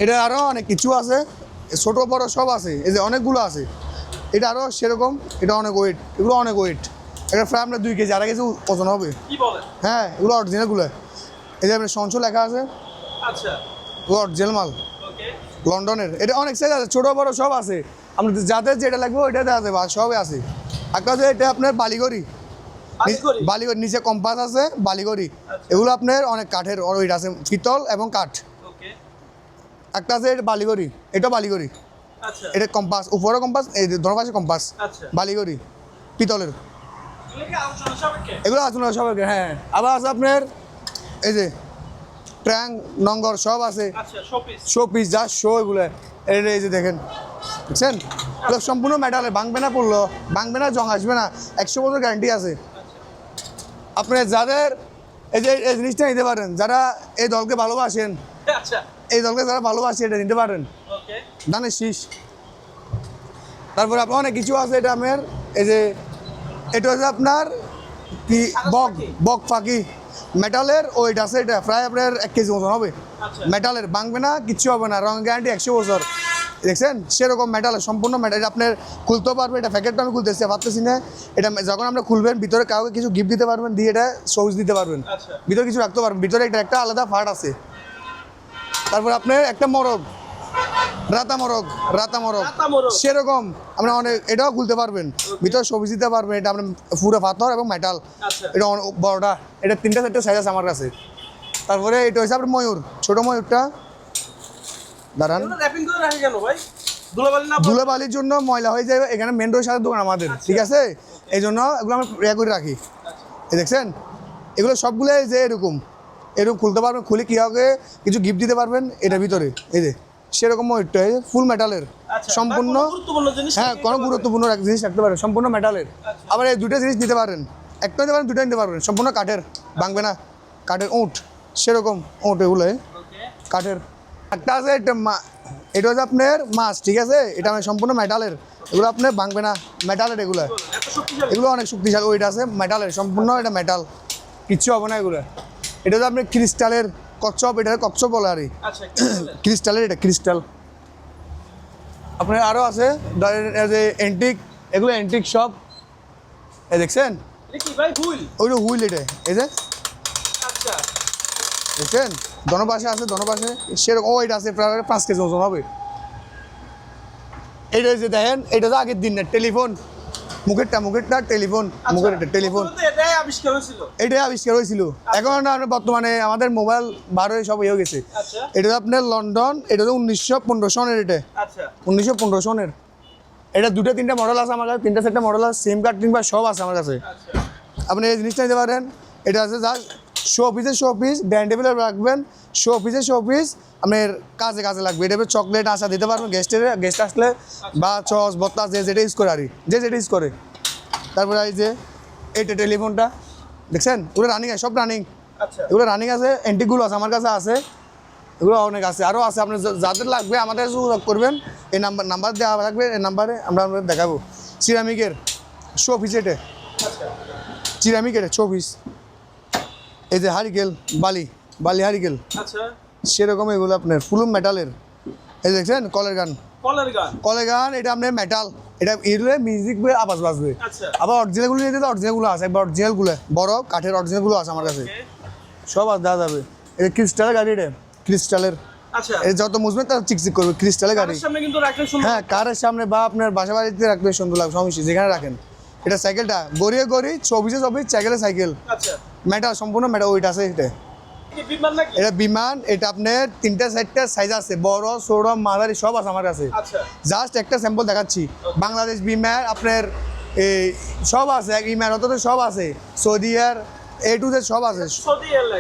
Speaker 1: এটা আরও অনেক কিছু আছে ছোট বড় সব আছে। এই যে অনেকগুলো আছে। এটা আরও সেরকম এটা অনেক ওয়েট এগুলো অনেক ওয়েট এটা প্রায় আপনার দুই কেজি আড়াই কেজি ওজন হবে।
Speaker 2: কি বলেন?
Speaker 1: হ্যাঁ এগুলো অরিজিনালগুলো এই যে আপনার সঞ্চ লেখা আছে
Speaker 2: আচ্ছা।
Speaker 1: অরিজিনাল মাল।
Speaker 2: ওকে।
Speaker 1: লন্ডনের। এটা অনেক সাইজ আছে ছোটো বড় সব আছে। আপনার যাদের যেটা লাগবে ওইটা দেওয়া যাবে আর সবই আছে। হচ্ছে এটা আপনার বালিগড়ি।
Speaker 2: বালিগড়ি?
Speaker 1: নিচে কম্পাস আছে বালিগড়ি। এগুলো আপনার অনেক কাঠের ওইটা আছে পিতল এবং কাঠ।
Speaker 2: ওকে।
Speaker 1: একটা আছে এটা বালিগড়ি এটা বালিগড়ি।
Speaker 2: আচ্ছা।
Speaker 1: এটা কম্পাস উপরে কম্পাস এই ধরো পাশে কম্পাস
Speaker 2: আচ্ছা।
Speaker 1: বালিগড়ি পিতলের।
Speaker 2: এগুলো আলোচনা সাপেক্ষে?
Speaker 1: সবাইকে হ্যাঁ। আবার আছে আপনার এই যে ট্র্যাং নঙ্গর সব আছে।
Speaker 2: আচ্ছা শোপিস।
Speaker 1: শো পিস যা শো এগুলো। এই যে- এই যে দেখেন বুঝছেন? সম্পূর্ণ মেটালে ভাঙবে না পড়ল ভাঙবে না জং আসবে না একশো বছর গ্যারান্টি আছে। আপনি যাদের এই যে এই জিনিসটা নিতে পারেন যারা এই দলকে ভালোবাসেন
Speaker 2: আচ্ছা।
Speaker 1: এই দলকে যারা ভালোবাসে এটা নিতে পারেন। ধানের শীষ। তারপরে আপনার অনেক কিছু আছে এটা আপনার এই যে এটা হচ্ছে আপনার কি বক বক পাখি মেটালের ওয়েট আছে এটা প্রায় আপনার এক কেজি মতন হবে।
Speaker 2: আচ্ছা।
Speaker 1: মেটালের ভাঙবে না কিচ্ছু হবে না রং গ্যারান্টি একশো বছর। দেখছেন? সেরকম মেটালের সম্পূর্ণ মেটাল এটা আপনার খুলতেও পারবে এটা প্যাকেটটা আমি খুলতেছি পারতেছি না। এটা যখন আমরা খুলবেন ভিতরে কাউকে কিছু গিফট দিতে পারবেন দিয়ে এটা সবুজ দিতে পারবেন।
Speaker 2: আচ্ছা।
Speaker 1: ভিতরে কিছু রাখতে পারবেন ভিতরে একটা একটা আলাদা ফাট আছে। তারপর আপনার একটা মরগ। রাতা মরগ রাতা মরগ
Speaker 2: রাতা মোরগ।
Speaker 1: সেরকম আপনি অনেক এটাও খুলতে পারবেন। ভিতরে সবজি দিতে পারবেন এটা আপনার পুরো পাথর এবং মেটাল
Speaker 2: আচ্ছা।
Speaker 1: এটা বড়টা এটা তিনটা চারটে সাইজ আছে আমার কাছে। তারপরে এটা হচ্ছে আপনার ময়ূর ছোট ময়ূরটা। দাঁড়ান।
Speaker 2: এগুলো র্যাপিং করে রাখে কেন ভাই? ধুলাবালি না
Speaker 1: ধুলো বালির জন্য ময়লা হয়ে যাবে এখানে মেন রোডের সাথে দোকান আমাদের ঠিক আছে? এই জন্য এগুলো আমরা ইয়ে করে রাখি। এই দেখছেন? এগুলো সবগুলো যে এরকম। এরকম খুলতে পারবেন খুলে কী হবে কিছু গিফট দিতে পারবেন এটার ভিতরে। এই যে। সেরকম ময়ূরটা ফুল মেটালের
Speaker 2: আচ্ছা
Speaker 1: সম্পূর্ণ হ্যাঁ কোনো গুরুত্বপূর্ণ এক জিনিস রাখতে পারেন সম্পূর্ণ মেটালের আবার এই দুটো জিনিস নিতে পারেন একটা নিতে পারেন দুটো নিতে পারবেন। সম্পূর্ণ কাঠের ভাঙবে না। কাঠের উঁট সেরকম উঁট এগুলো। কাঠের। একটা আছে এটা মা- এটা হচ্ছে আপনার মাছ ঠিক আছে? এটা মানে সম্পূর্ণ মেটালের এগুলো আপনার ভাঙবে না। মেটালের এগুলো। এগুলো অনেক শক্তিশালী। ওইটা আছে মেটালের সম্পূর্ণ এটা মেটাল কিচ্ছু হবে না এগুলো। এটা হচ্ছে আপনার ক্রিস্টালের কচ্ছপ এটা কচ্ছপ বলে আর
Speaker 2: আচ্ছা? *clears throat*
Speaker 1: ক্রিস্টালের। এটা ক্রিস্টাল। আপনার আরও আছে ধরেন যে এগুলো এন্টিক সব এই দেখছেন? ওইটা হুইল এটা এই যে।
Speaker 2: আচ্ছা।
Speaker 1: দেখছেন? দনপাশে আছে দনপাশে সেরকম ও এটা আছে প্রায় পাঁচ কেজি ওজন হবে। এটা যে দেখেন এটা তো আগের দিন না টেলিফোন। মুখেরটা মুখেরটা টেলিফোন মুখের এটা টেলিফোন।
Speaker 2: এটাই আবিষ্কার হয়েছিল।
Speaker 1: এটাই আবিষ্কার হয়েছিল। এখন আমরা বর্তমানে আমাদের মোবাইল বার হয়ে সব ইয়ে হয়ে গেছে।
Speaker 2: আচ্ছা।
Speaker 1: এটা আপনার লন্ডন এটা তো উনিশশো পনেরো সনের এটা।
Speaker 2: আচ্ছা।
Speaker 1: উনিশশো পনেরো সনের। এটা দুটো তিনটা মডেল আছে আমার কাছে তিনটা চারটা মডেল আছে সিম কার্ড কিংবা সব আছে আমার কাছে।
Speaker 2: আচ্ছা।
Speaker 1: আপনি এই জিনিসটা নিতে পারেন। এটা আছে জাস্ট শো পিসের শো ডাইনিং টেবিলে রাখবেন শো পিসের শো পিস আপনার কাজে কাজে লাগবে। এটা চকলেট আসা দিতে পারবেন গেস্টের গেস্ট আসলে বা চস বত্তা যে যেটা ইউজ করে আর যে যেটা ইউজ করে। তারপরে এই যে এইটা টেলিফোনটা দেখছেন? ওগুলো রানিং আছে সব রানিং
Speaker 2: আচ্ছা।
Speaker 1: এগুলো রানিং আছে অ্যান্টিকগুলো আছে আমার কাছে আছে। এগুলো অনেক আছে আরও আছে আপনি যা- যাদের লাগবে আমাদের যোগাযোগ করবেন। এই নাম্বার নাম্বার দেওয়া থাকবে এই নাম্বারে আমরা আপনাদের দেখাবো। সিরামিকের শো পিস এটা। সিরামিকের শো পিস এই যে হারিকেল বালি বালি হারিকেল।
Speaker 2: আচ্ছা।
Speaker 1: সেরকম এগুলো আপনার ফুল মেটালের। এই দেখছেন কলের গান।
Speaker 2: কলের গান।
Speaker 1: এটা আপনার মেটাল এটা এগুলো মিউজিক আওয়াজ বাজবে।
Speaker 2: আচ্ছা।
Speaker 1: আবার অরিজিনালগুলো নিয়ে দিতে অরিজিনালগুলো আছে একবার অরিজিনালগুলো বড় কাঠের অরিজিনালগুলো আছে আমার কাছে। সব আর দেওয়া যাবে। এটা ক্রিস্টালের গাড়ি এটা ক্রিস্টালের
Speaker 2: আচ্ছা।
Speaker 1: এটা যত মুজবে তার চিকচিক করবে ক্রিস্টালের গাড়ি।
Speaker 2: রাখলে
Speaker 1: হ্যাঁ কারের সামনে বা আপনার বাসা বাড়িতে রাখবে সুন্দর লাগবে সমস্যা যেখানে রাখেন। এটা সাইকেলটা গড়িয়ে গড়ি চব্বিশে চব্বিশ সাইকেলে সাইকেল
Speaker 2: আচ্ছা।
Speaker 1: মেটাল সম্পূর্ণ মেটাল ওইটা আছে এটা
Speaker 2: বিমান
Speaker 1: এটা বিমান এটা আপনার তিনটা চারটা সাইজ আছে। বড় ছোট মাঝারি সব আছে আমার কাছে।
Speaker 2: আচ্ছা।
Speaker 1: জাস্ট একটা স্যাম্পল দেখাচ্ছি। বাংলাদেশ বিমার আপনার এই সব আছে। ইমারত সব আছে। Saudi air A to Z সব আছে।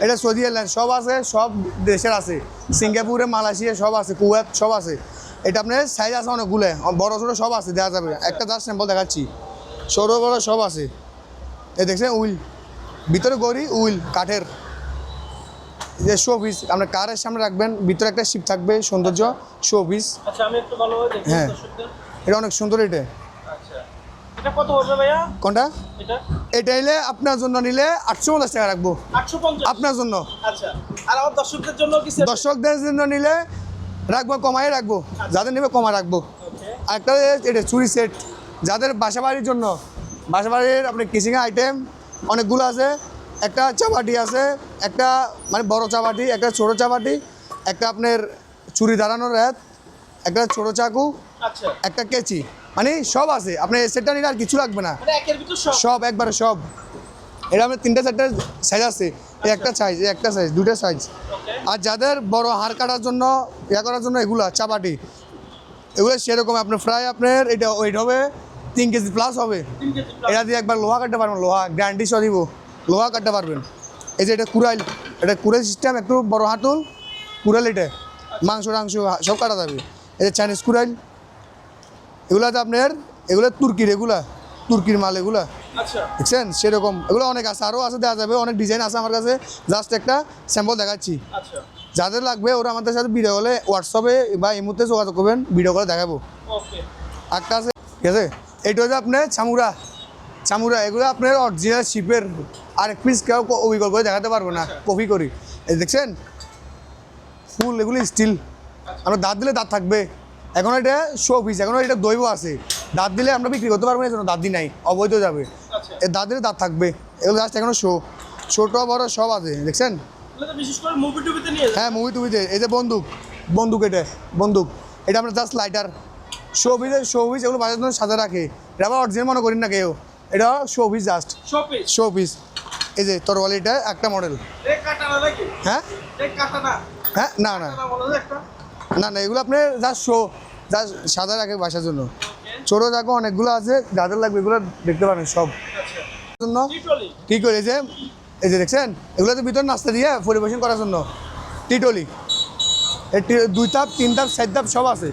Speaker 1: এটা সৌদি এয়ারলাইন। সব আছে সব দেশের আছে। সিঙ্গাপুরে মালয়েশিয়া সব আছে কুয়েত সব আছে। এটা আপনার সাইজ আছে অনেকগুলো। বড় ছোটো সব আছে দেওয়া যাবে একটা জাস্ট স্যাম্পল দেখাচ্ছি। ছোটো বড় সব আছে। এই দেখছেন উইল। ভিতরে গড়ি উইল কাঠের। যে শো পিস আপনার কারের সামনে রাখবেন ভিতরে একটা শিপ থাকবে সৌন্দর্য শো পিস
Speaker 2: আচ্ছা দেখি
Speaker 1: হ্যাঁ। এটা অনেক সুন্দর এটা।
Speaker 2: আচ্ছা
Speaker 1: কোনটা?
Speaker 2: এটা?
Speaker 1: নিলে আপনার জন্য নিলে আটশো পঞ্চাশ টাকা রাখব। আপনার জন্য।
Speaker 2: আচ্ছা দর্শকদের জন্য
Speaker 1: নিলে রাখব কমাই রাখব। যাদের নেবে কমা রাখব. আরেকটা এটা চুরি সেট যাদের বাসাবাড়ির জন্য বাসা বাড়ির আপনার কিচিং আইটেম অনেকগুলো আছে। একটা চাপাটি আছে একটা মানে বড় চাপাটি একটা ছোট চাপাটি একটা আপনার চুরি দাঁড়ানোর র্যাত একটা ছোট চাকু
Speaker 2: আচ্ছা।
Speaker 1: একটা কেচি মানে সব আছে। আপনি এই সেটটা নিলে আর কিছু লাগবে না।
Speaker 2: মানে সব?
Speaker 1: একবারে সব। এটা আপনার তিনটা চারটা সাইজ আছে। এই একটা সাইজ এই একটা সাইজ দুটো সাইজ আর যাদের বড় হাড় কাটার জন্য ইয়া করার জন্য এগুলো চাপাটি। এগুলো সেরকম আপনার ফ্রাই আপনার এটা ওয়েট হবে তিন কেজি প্লাস হবে। এটা দিয়ে একবার লোহা কাটতে পারবেন লোহা গ্যারান্টি সহ দিব। লোহা কাটতে পারবেন। এই যে এটা কুড়াইল এটা কুড়াই সিস্টেম একটু বড় হাতুল কুড়াইল এটা। মাংস টাংস সব কাটা যাবে। এই যে চাইনিজ কুড়াইল এগুলাতে আপনার এগুলো তুর্কির এগুলা তুর্কির মাল এগুলা।
Speaker 2: আচ্ছা।
Speaker 1: দেখছেন? সেরকম। এগুলো অনেক আছে আরও আছে দেওয়া যাবে। অনেক ডিজাইন আছে আমার কাছে। জাস্ট একটা স্যাম্পল দেখাচ্ছি।
Speaker 2: আচ্ছা।
Speaker 1: যাদের লাগবে ওরা আমাদের সাথে ভিডিও কলে হোয়াটসঅ্যাপে বা এই মুহূর্তে যোগাযোগ করবেন ভিডিও কলে দেখাবো। একটা আছে ঠিক আছে? এইটা হচ্ছে আপনার চামুরা চামুরা এগুলো আপনার অরিজিনাল শিপের আরেক পিস কেউ অবিকল করে দেখাতে পারব না কপি করি এই দেখছেন? ফুল এগুলি স্টিল আমরা দাঁত দিলে দাঁত থাকবে। এখন এটা শো পিস এখন এটা দৈব আছে। দাঁত দিলে আমরা বিক্রি করতে পারব না এজন্য দাঁত দিই নাই অবৈধ যাবে।
Speaker 2: আচ্ছা।
Speaker 1: এর দাঁত দিলে দাঁত থাকবে। এগুলো জাস্ট এখনও শো ছোট বড় সব আছে দেখছেন? হ্যাঁ মুভি টুবিতে এই যে বন্দুক বন্দুক এটা বন্দুক। এটা আমরা জাস্ট লাইটার শোবিজে শোবিজ এগুলো বাজার জন্য সাজা রাখে। এটা আবার অরিজিনাল মনে করি না কেউ। এটা showbiz just
Speaker 2: showpiece
Speaker 1: showpiece এই যে তরওয়ালি এটা একটা মডেল হ্যাঁ?
Speaker 2: এ কাটা না?
Speaker 1: হ্যাঁ না না। না না এগুলো আপনার জাস্ট শো জাস্ট সাদা রাখে বাসার জন্য। ছোটো জায়গা অনেকগুলো আছে যাদের লাগবে এগুলো দেখতে পারেন সব।
Speaker 2: আচ্ছা।
Speaker 1: জন্য?
Speaker 2: টিটলি।
Speaker 1: ঠিক করে এই যে এই যে দেখছেন? এগুলো তো ভিতর নাস্তা দিয়ে পরিবেশন করার জন্য। টিটলি। দুই তাপ তিন তাপ চার তাপ সব আছে।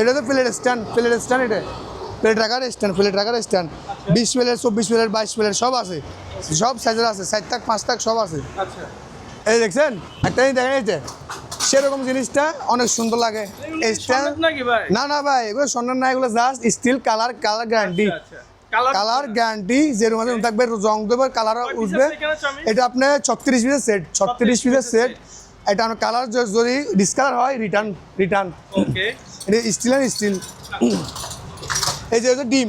Speaker 1: এটা তো প্লেট স্ট্যান্ড প্লেট স্ট্যান্ড এটা। প্লেট রাখার স্ট্যান্ড প্লেট রাখার স্ট্যান্ড। বিশ প্লেট চব্বিশ প্লেট বাইশ প্লেট সব আছে। সব সাইজের আছে চার তাক পাঁচ তাক সব আছে।
Speaker 2: আচ্ছা।
Speaker 1: এই দেখছেন? একটা জিনিস দেখেন এই যে সেরকম জিনিসটা অনেক সুন্দর লাগে। না না ভাই এগুলো স্বর্ণের না এগুলো just steel colour colour guarantee
Speaker 2: colour
Speaker 1: guarantee যেরকম আছে থাকবে রং দেবে কালার উঠবে? এটা আপনার ছত্রিশ পিসের সেট ছত্রিশ পিসের সেট এটা আপনার কালার যদি ডিসকালার হয় রিটার্ন রিটার্ন
Speaker 2: ওকে
Speaker 1: এটা স্টিল অ্যান্ড স্টিল এই যে হচ্ছে ডিম।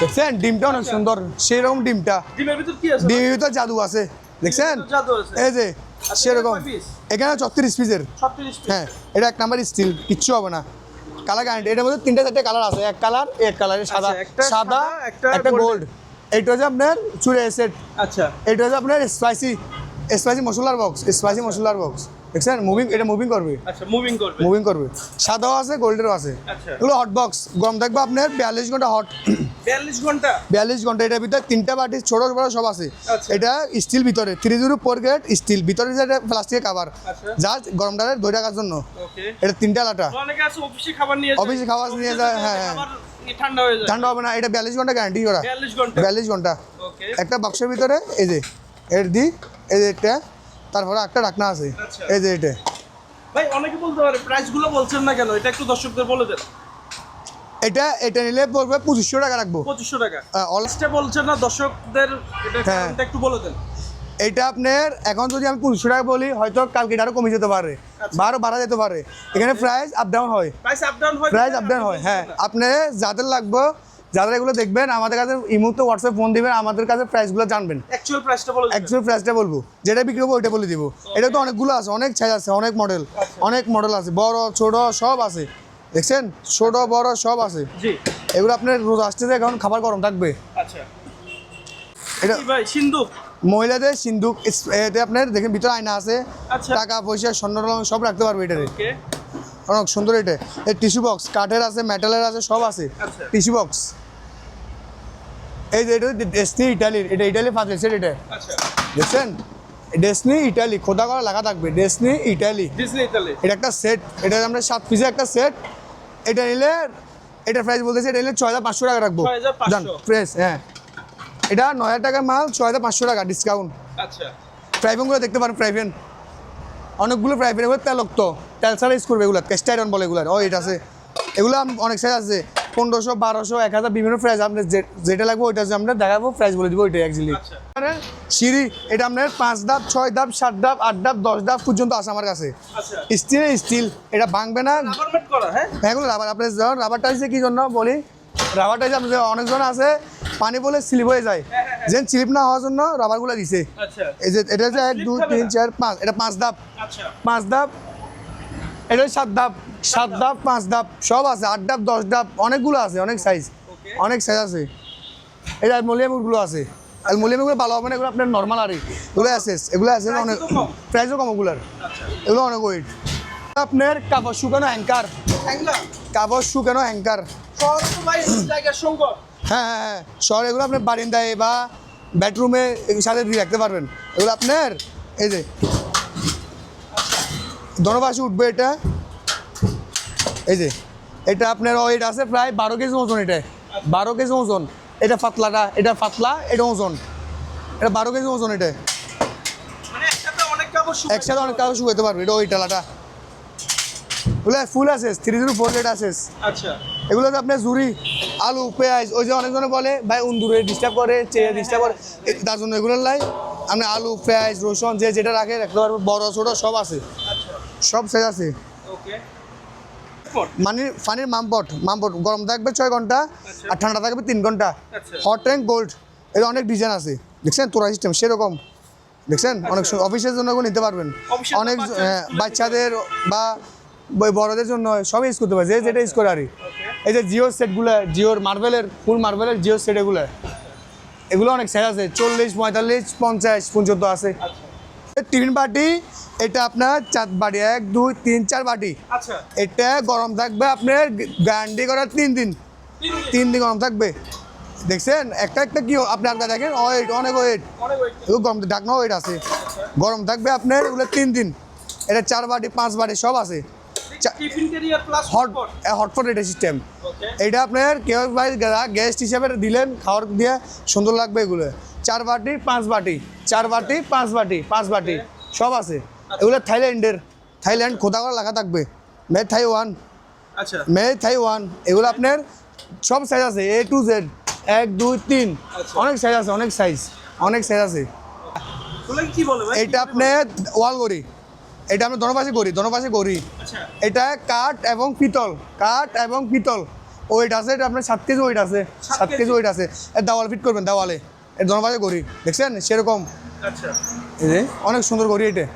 Speaker 1: দেখছেন? ডিমটা অনেক সুন্দর। সেই রকম ডিমটা।
Speaker 2: ডিমের ভিতর
Speaker 1: জাদু আছে। দেখছেন?
Speaker 2: জাদু আছে।
Speaker 1: এই যে
Speaker 2: আচ্ছা,
Speaker 1: সেরকম।
Speaker 2: এটা?
Speaker 1: এখানে ছত্রিশ পিসের
Speaker 2: 36
Speaker 1: হ্যাঁ এটা এক নাম্বার স্টিল কিচ্ছু হবে না। কালার গ্যারান্টি এটার মধ্যে তিনটা চারটে কালার আছে। এক কালার এক কালার সাদা।
Speaker 2: আচ্ছা,
Speaker 1: সাদা
Speaker 2: সাদা, একটা
Speaker 1: গোল্ড এইটা হচ্ছে আপনার চুড়ে সেট
Speaker 2: আচ্ছা।
Speaker 1: এটা হচ্ছে আপনার স্পাইসি স্পাইসি মশলার বক্স স্পাইসি মশলার বক্স দেখছেন মুভিং এটা মুভিং করবে।
Speaker 2: আচ্ছা মুভিং করবে।
Speaker 1: মুভিং করবে। সাদাও আছে গোল্ডেরও আছে।
Speaker 2: আচ্ছা।
Speaker 1: এগুলো হট বক্স গরম থাকবে আপনার বিয়াল্লিশ ঘণ্টা হট
Speaker 2: 42 ঘণ্টা?
Speaker 1: বিয়াল্লিশ ঘণ্টা এটার ভিতরে তিনটা বাটি ছোট বড় সব আছে।
Speaker 2: আচ্ছা।
Speaker 1: এটা স্টিল ভিতরে three zero four grade steel ভিতরে যেটা প্লাস্টিকের কাভার
Speaker 2: আচ্ছা।
Speaker 1: জাস্ট গরমটারে ধরে রাখার জন্য।
Speaker 2: ওকে
Speaker 1: এটা তিনটা লাটা
Speaker 2: অনেকে আছে অফিসে খাবার নিয়ে
Speaker 1: অফিসে খাবার নিয়ে যায়, হ্যাঁ, হ্যাঁ।
Speaker 2: ঠান্ডা হয়ে যায়।
Speaker 1: ঠান্ডা হবে না এটা বিয়াল্লিশ ঘণ্টা গ্যারান্টি ওরা
Speaker 2: 42 ঘণ্টা।
Speaker 1: বিয়াল্লিশ ঘণ্টা।
Speaker 2: ওকে
Speaker 1: একটা বাক্সের ভিতরে এই যে এর দি এই যে এটা তারপরে একটা রাখনা আছে।
Speaker 2: আচ্ছা।
Speaker 1: এই যে এটা।
Speaker 2: ভাই অনেকে বলতে পারে প্রাইসগুলো বলছেন না কেন? এটা একটু দর্শকদের বলে দেন।
Speaker 1: এটা এটা নিলে পড়বে পঁচিশশো টাকা রাখব।
Speaker 2: পঁচিশশো টাকা।
Speaker 1: আহ, all-
Speaker 2: বলছেন না দর্শকদের এটা
Speaker 1: হ্যাঁ।
Speaker 2: একটু বলে দেন।
Speaker 1: এইটা আপনার এখন যদি আমি পঁচিশশো টাকা বলি হয়তো কালকে এটা আরও কমে যেতে পারে
Speaker 2: আচ্ছা।
Speaker 1: বা আরও বাড়া যেতে পারে। এখানে প্রাইস আপ ডাউন হয়।
Speaker 2: প্রাইস আপ ডাউন হয়
Speaker 1: প্রাইস আপ ডাউন হয় হ্যাঁ। আপনি যাদের লাগবে যাদের এগুলো দেখবেন আমাদের কাছে এই মুহূর্তে হোয়াটসঅ্যাপ ফোন দিবেন আমাদের কাছে প্রাইসগুলো জানবেন।
Speaker 2: অ্যাকচুয়াল প্রাইসটা বলে দেন
Speaker 1: অ্যাকচুয়াল প্রাইসটা বলব। যেটা বিক্রি করব ওইটা বলে দিব। এটা তো অনেকগুলো আছে অনেক সাইজ আছে অনেক মডেল
Speaker 2: আচ্ছা।
Speaker 1: অনেক মডেল আছে। বড় ছোট সব আছে। দেখছেন? ছোট বড় সব আছে। এগুলো আপনার রোজ আসতেছে এখন খাবার গরম থাকবে।
Speaker 2: আচ্ছা।
Speaker 1: এটা
Speaker 2: কি ভাই সিন্ধু
Speaker 1: মহিলাদের সিন্ধুক এতে আপনার দেখেন ভিতরে আয়না আছে।
Speaker 2: আচ্ছা।
Speaker 1: টাকা পয়সা স্বর্ণ সব রাখতে পারবে এটারে
Speaker 2: ওকে
Speaker 1: অনেক সুন্দর এটা। এই টিস্যু বক্স কাঠের আছে মেটালের আছে সব আছে।
Speaker 2: আচ্ছা।
Speaker 1: Tissue box. এই যে এটা ডেসনি ইটালির এটা ইটালি ফার্স্ট সেট এটা।
Speaker 2: আচ্ছা।
Speaker 1: দেখছেন? ডেসনি ইটালি খোদা করা লাগা থাকবে। ডেসনি ইটালি এটা একটা সেট এটা আমরা সাত পিসের একটা সেট এটা নিলে এটা প্রাইস বলতেছে এটা নিলে ছয় হাজার পাঁচশো টাকা রাখব।
Speaker 2: 6,500
Speaker 1: জান ফ্রেশ হ্যাঁ। এটা নয় হাজার টাকার মাল ছয় হাজার পাঁচশো টাকা ডিসকাউন্ট
Speaker 2: আচ্ছা।
Speaker 1: প্রাইভেনগুলো দেখতে পারেন প্রাইভেন অনেকগুলো প্রাইভেন এগুলো তেলক্ত। তেল ছাড়া ইউজ করবে এগুলো কেস্ট আয়রন বলে এগুলো ও এটা আছে। এগুলো অনেক সাইজ আছে। পনেরোশো বারোশো এক হাজার বিভিন্ন প্রাইস আপনার যেটা লাগবে ওইটা আমরা দেখাবো প্রাইস বলে দিব ওইটা অ্যাকচুয়ালি
Speaker 2: আচ্ছা।
Speaker 1: সিঁড়ি এটা আপনার পাঁচ ধাপ ছয় ধাপ সাত ধাপ আট ধাপ দশ ধাপ পর্যন্ত আছে আমার কাছে।
Speaker 2: আচ্ছা।
Speaker 1: স্টিল স্টিল এটা ভাঙবে না।
Speaker 2: হ্যাঁ?
Speaker 1: এগুলো রাবার আপনার যখন রাবারটা হচ্ছে কি জন্য বলি? রাবারটা হচ্ছে আপনাদের অনেকজন আছে পানি বলে স্লিপ হয়ে যায়। যেন স্লিপ না হওয়ার জন্য রাবারগুলো দিছে।
Speaker 2: আচ্ছা।
Speaker 1: এই যে এটা হচ্ছে এক দুই তিন? চার পাঁচ এটা পাঁচ ধাপ।
Speaker 2: আচ্ছা।
Speaker 1: পাঁচ ধাপ এটা সাত ধাপ। সাত ধাপ। পাঁচ ধাপ সব আছে। আট ধাপ দশ ধাপ অনেকগুলো আছে অনেক সাইজ অনেক সাইজ আছে। এই অ্যালমোনিয়ামগুলো আছে। অ্যালমোনিয়ামগুলো ভালো হবে না এগুলো আপনার নর্মাল আর এগুলো আছে এগুলো আছে অনেক। প্রাইসও কম। ওগুলার।
Speaker 2: আচ্ছা।
Speaker 1: এগুলো অনেক ওয়েট আপনার কাপড় শুকানো অ্যাঙ্কার
Speaker 2: হ্যাংলা
Speaker 1: কাপড় শুকানো অ্যাঙ্কার হ্যাঁ হ্যাঁ হ্যাঁ শহরে এগুলো আপনার বারিন্দায় বা বেডরুমে সাথে দিয়ে রাখতে পারবেন। এগুলো আপনার এই যে দনবাসে উঠবে এটা। এই যে এটা আপনার ওয়েট আছে প্রায় বারো কেজি ওজন এটা। বারো কেজি ওজন। এটা পাতলাটা এটা পাতলা এটা ওজন। এটা বারো কেজি ওজন এটা।
Speaker 2: একসাথে অনেক
Speaker 1: কাগজ শুকাতে পারবে এটা ওই টালাটা। এগুলো ফুল আছে থ্রি জিরো ফোর এইট আছে।
Speaker 2: আচ্ছা।
Speaker 1: এগুলোতে আপনার ঝুরি আলু পেঁয়াজ ওই যে অনেকজনে বলে ভাই উন্দুরে ডিস্টার্ব করে চেয়ে ডিস্টার্ব করে। এ- তার জন্য এগুলোর লাই আপনি আলু পেঁয়াজ রসুন যে যেটা রাখে রাখতে পারবে বড় ছোট সব আছে।
Speaker 2: আচ্ছা
Speaker 1: সব সাইজ আছে।
Speaker 2: ওকে।
Speaker 1: মানে পানির মামপট। মামপট গরম থাকবে ছয় ঘণ্টা আর ঠান্ডা থাকবে তিন ঘণ্টা।
Speaker 2: আচ্ছা।
Speaker 1: হট ট্যাঙ্ক গোল্ড এর অনেক ডিজাইন আছে। দেখছেন? তোরা সিস্টেম সেরকম। দেখছেন? অনেক সু- অফিসের জন্য নিতে পারবেন। অনেক হ্যাঁ, বাচ্চাদের বা বড়দের জন্য সবই ইউজ করতে পারে যে যেটা ইউজ করে আর কি। এই যে জিও সেটগুলো জিওর মার্বেলের ফুল মার্বেলের জিও সেট এগুলো এগুলো অনেক সেট আছে চল্লিশ পঁয়তাল্লিশ পঞ্চাশ পর্যন্ত আছে। টিফিন বাটি এটা আপনার চার বাটি এক দুই তিন চার বাটি।
Speaker 2: আচ্ছা।
Speaker 1: এটা গরম থাকবে আপনার গ্যারান্টি করার তিন দিন।
Speaker 2: তিন দিন।
Speaker 1: গরম থাকবে। দেখছেন? একটা একটা কি আপনি আপনার দেখেন ওয়েট অনেক ওয়েট এগুলো গরম ঢাকনা ওয়েট আছে। গরম থাকবে আপনার এগুলো তিন দিন। এটা চার বাটি পাঁচ বাটি সব আছে। হটপট এটা সিস্টেম এইটা আপনার কেউ ভাই গেস্ট হিসাবে দিলেন খাওয়ার দিয়ে সুন্দর লাগবে এগুলো। চার বাটি পাঁচ বাটি। চার বাটি পাঁচ বাটি পাঁচ বাটি। সব আছে। এগুলো থাইল্যান্ডের। থাইল্যান্ড খোদা করা লেখা থাকবে। মে থাই ওয়ান
Speaker 2: আচ্ছা।
Speaker 1: মে থাই ওয়ান এগুলো আপনার সব সাইজ আছে এ টু জেড এক দুই তিন।
Speaker 2: আচ্ছা।
Speaker 1: অনেক সাইজ আছে অনেক সাইজ অনেক সাইজ আছে। এটা আপনার ওয়াল গড়ি এটা আমরা দনপাশে করি দনপাশে করি।
Speaker 2: আচ্ছা।
Speaker 1: এটা কাঠ এবং পিতল কাঠ এবং পিতল। ওয়েট আছে এটা আপনার সাত কেজি ওয়েট আছে
Speaker 2: সাত
Speaker 1: কেজি? ওয়েট আছে। দেওয়াল ফিট করবেন দেওয়ালে। এর দনপাশে করি দেখছেন? সেরকম।
Speaker 2: আচ্ছা।
Speaker 1: এই অনেক সুন্দর করি এটা।